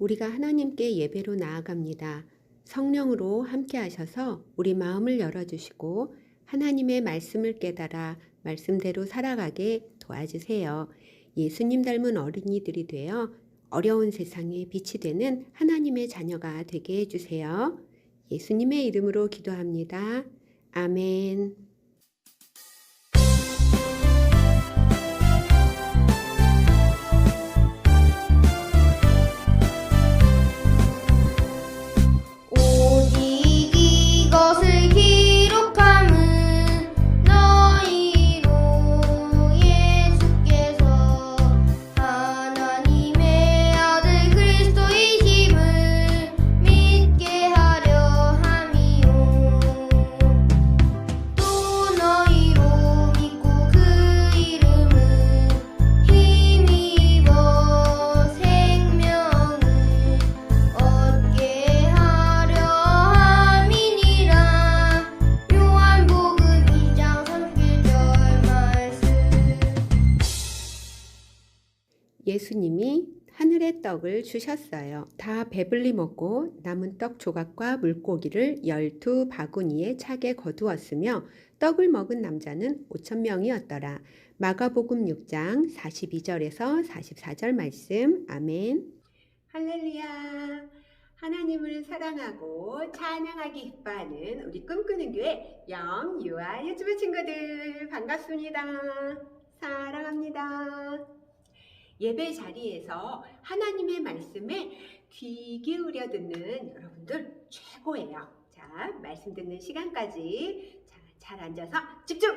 우리가 하나님께 예배로 나아갑니다. 성령으로 함께 하셔서 우리 마음을 열어주시고 하나님의 말씀을 깨달아 말씀대로 살아가게 도와주세요. 예수님 닮은 어린이들이 되어 어려운 세상에 빛이 되는 하나님의 자녀가 되게 해주세요. 예수님의 이름으로 기도합니다. 아멘. 떡을 주셨어요. 다 배불리 먹고 남은 떡 조각과 물고기를 열두 바구니에 차게 거두었으며 떡을 먹은 남자는 오천 명이었더라. 마가복음 6장 42절에서 44절 말씀. 아멘. 할렐루야. 하나님을 사랑하고 찬양하기 기뻐하는 우리 꿈꾸는 교회 영유아 유튜브 친구들 반갑습니다. 사랑합니다. 예배 자리에서 하나님의 말씀에 귀 기울여 듣는 여러분들 최고예요. 자, 말씀 듣는 시간까지 자, 잘 앉아서 집중!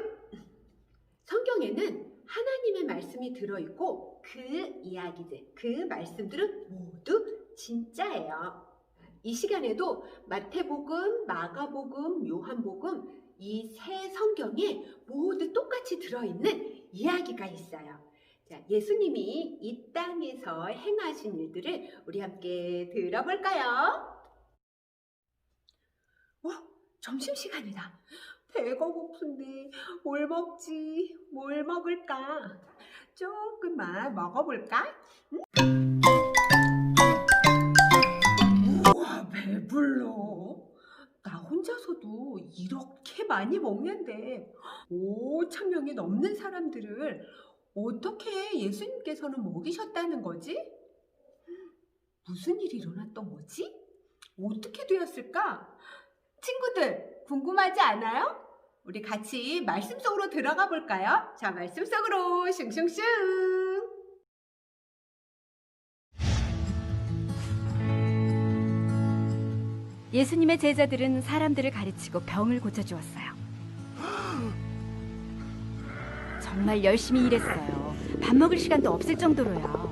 성경에는 하나님의 말씀이 들어있고 그 이야기들, 그 말씀들은 모두 진짜예요. 이 시간에도 마태복음, 마가복음, 요한복음 이 세 성경에 모두 똑같이 들어있는 이야기가 있어요. 자, 예수님이 이 땅에서 행하신 일들을 우리 함께 들어볼까요? 와, 점심시간이다. 배가 고픈데 뭘 먹지? 뭘 먹을까? 조금만 먹어볼까? 응? 우와, 배불러. 나 혼자서도 이렇게 많이 먹는데 5천 명이 넘는 사람들을 어떻게 예수님께서는 먹이셨다는 거지? 무슨 일이 일어났던 거지? 어떻게 되었을까? 친구들, 궁금하지 않아요? 우리 같이 말씀 속으로 들어가 볼까요? 자, 말씀 속으로 슝슝슝! 예수님의 제자들은 사람들을 가르치고 병을 고쳐주었어요. 정말 열심히 일했어요. 밥 먹을 시간도 없을 정도로요.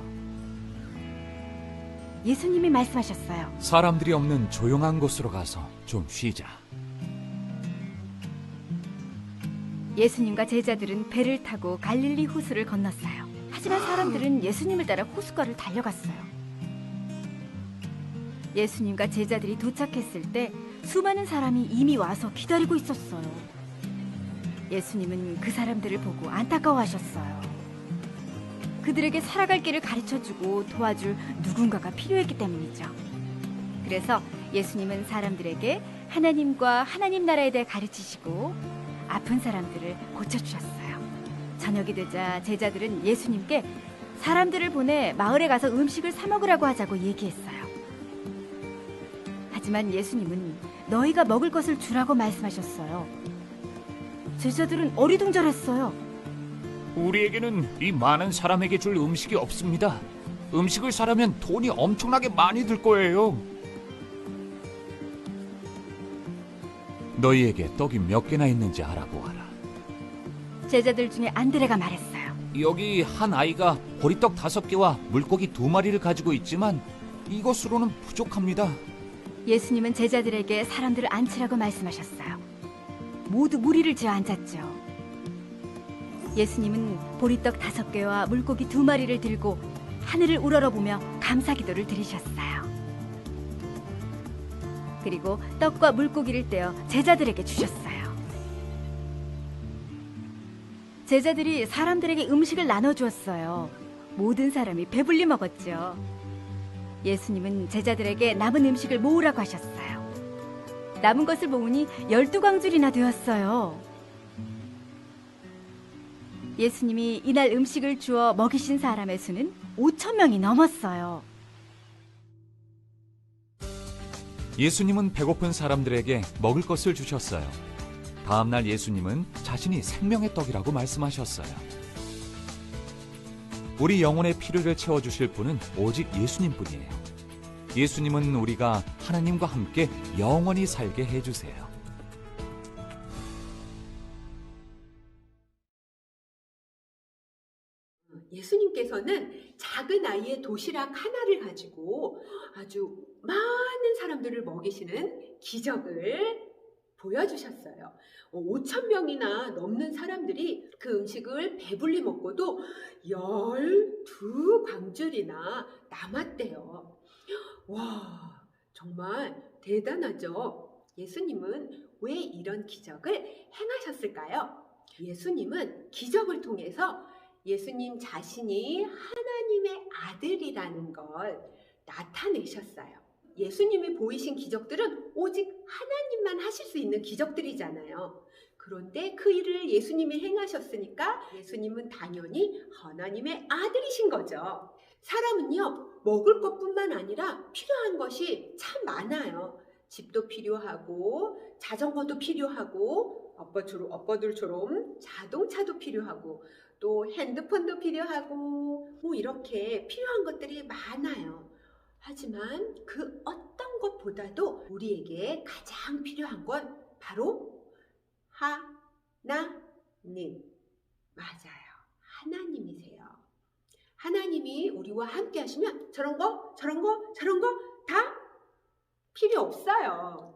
예수님이 말씀하셨어요. 사람들이 없는 조용한 곳으로 가서 좀 쉬자. 예수님과 제자들은 배를 타고 갈릴리 호수를 건넜어요. 하지만 사람들은 예수님을 따라 호수가를 달려갔어요. 예수님과 제자들이 도착했을 때 수많은 사람이 이미 와서 기다리고 있었어요. 예수님은 그 사람들을 보고 안타까워하셨어요. 그들에게 살아갈 길을 가르쳐 주고 도와줄 누군가가 필요했기 때문이죠. 그래서 예수님은 사람들에게 하나님과 하나님 나라에 대해 가르치시고 아픈 사람들을 고쳐주셨어요. 저녁이 되자 제자들은 예수님께 사람들을 보내 마을에 가서 음식을 사 먹으라고 하자고 얘기했어요. 하지만 예수님은 너희가 먹을 것을 주라고 말씀하셨어요. 제자들은 어리둥절했어요. 우리에게는 이 많은 사람에게 줄 음식이 없습니다. 음식을 사려면 돈이 엄청나게 많이 들 거예요. 너희에게 떡이 몇 개나 있는지 알아보아라. 제자들 중에 안드레가 말했어요. 여기 한 아이가 보리떡 다섯 개와 물고기 두 마리를 가지고 있지만 이것으로는 부족합니다. 예수님은 제자들에게 사람들을 앉히라고 말씀하셨어요. 모두 무리를 지어 앉았죠. 예수님은 보리떡 다섯 개와 물고기 두 마리를 들고 하늘을 우러러보며 감사 기도를 드리셨어요. 그리고 떡과 물고기를 떼어 제자들에게 주셨어요. 제자들이 사람들에게 음식을 나눠 주었어요. 모든 사람이 배불리 먹었죠. 예수님은 제자들에게 남은 음식을 모으라고 하셨어요. 남은 것을 모으니 열두 광줄이나 되었어요. 예수님이 이날 음식을 주어 먹이신 사람의 수는 5천 명이 넘었어요. 예수님은 배고픈 사람들에게 먹을 것을 주셨어요. 다음 날 예수님은 자신이 생명의 떡이라고 말씀하셨어요. 우리 영혼의 필요를 채워주실 분은 오직 예수님뿐이에요. 예수님은 우리가 하나님과 함께 영원히 살게 해주세요. 예수님께서는 작은 아이의 도시락 하나를 가지고 아주 많은 사람들을 먹이시는 기적을 보여주셨어요. 5천 명이나 넘는 사람들이 그 음식을 배불리 먹고도 열두 광줄이나 남았대요. 와, 정말 대단하죠? 예수님은 왜 이런 기적을 행하셨을까요? 예수님은 기적을 통해서 예수님 자신이 하나님의 아들이라는 걸 나타내셨어요. 예수님이 보이신 기적들은 오직 하나님만 하실 수 있는 기적들이잖아요. 그런데 그 일을 예수님이 행하셨으니까 예수님은 당연히 하나님의 아들이신 거죠. 사람은요, 먹을 것뿐만 아니라 필요한 것이 참 많아요. 집도 필요하고, 자전거도 필요하고, 아빠들처럼 자동차도 필요하고, 또 핸드폰도 필요하고, 뭐 이렇게 필요한 것들이 많아요. 하지만 그 어떤 것보다도 우리에게 가장 필요한 건 바로 하나님. 맞아요. 하나님이세요. 하나님이 우리와 함께 하시면 저런 거, 저런 거, 저런 거 다 필요 없어요.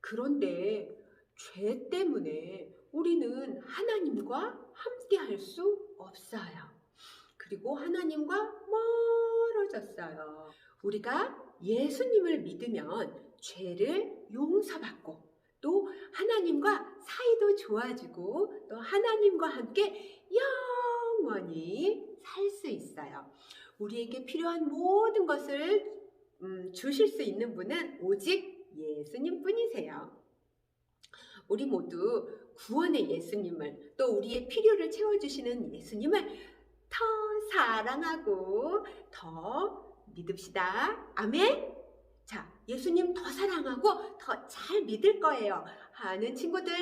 그런데 죄 때문에 우리는 하나님과 함께 할 수 없어요. 그리고 하나님과 멀어졌어요. 우리가 예수님을 믿으면 죄를 용서받고 또 하나님과 사이도 좋아지고 또 하나님과 함께 영 원히 살 수 있어요. 우리에게 필요한 모든 것을 음, 주실 수 있는 분은 오직 예수님 뿐이세요. 우리 모두 구원의 예수님을 또 우리의 필요를 채워주시는 예수님을 더 사랑하고 더 믿읍시다. 아멘. 자, 예수님 더 사랑하고 더 잘 믿을 거예요. 하는 친구들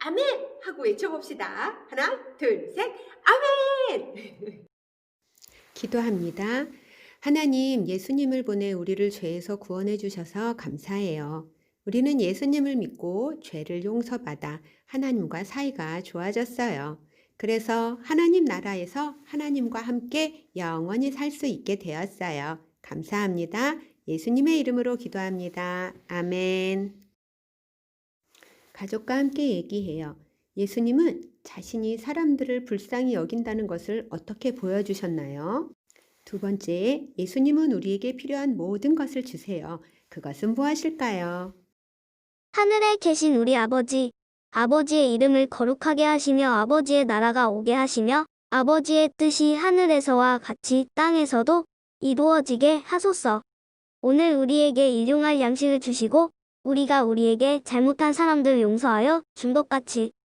아멘 하고 외쳐봅시다. 하나, 둘, 셋, 아멘. 기도합니다. 하나님, 예수님을 보내 우리를 죄에서 구원해 주셔서 감사해요. 우리는 예수님을 믿고 죄를 용서받아 하나님과 사이가 좋아졌어요. 그래서 하나님 나라에서 하나님과 함께 영원히 살 수 있게 되었어요. 감사합니다. 예수님의 이름으로 기도합니다. 아멘. 가족과 함께 얘기해요. 예수님은 자신이 사람들을 불쌍히 여긴다는 것을 어떻게 보여주셨나요? 두 번째, 예수님은 우리에게 필요한 모든 것을 주세요. 그것은 무엇일까요? 하늘에 계신 우리 아버지, 아버지의 이름을 거룩하게 하시며 아버지의 나라가 오게 하시며 아버지의 뜻이 하늘에서와 같이 땅에서도 이루어지게 하소서. 오늘 우리에게 일용할 양식을 주시고 우리가 우리에게 잘못한 사람들 용서하여 준 것 같이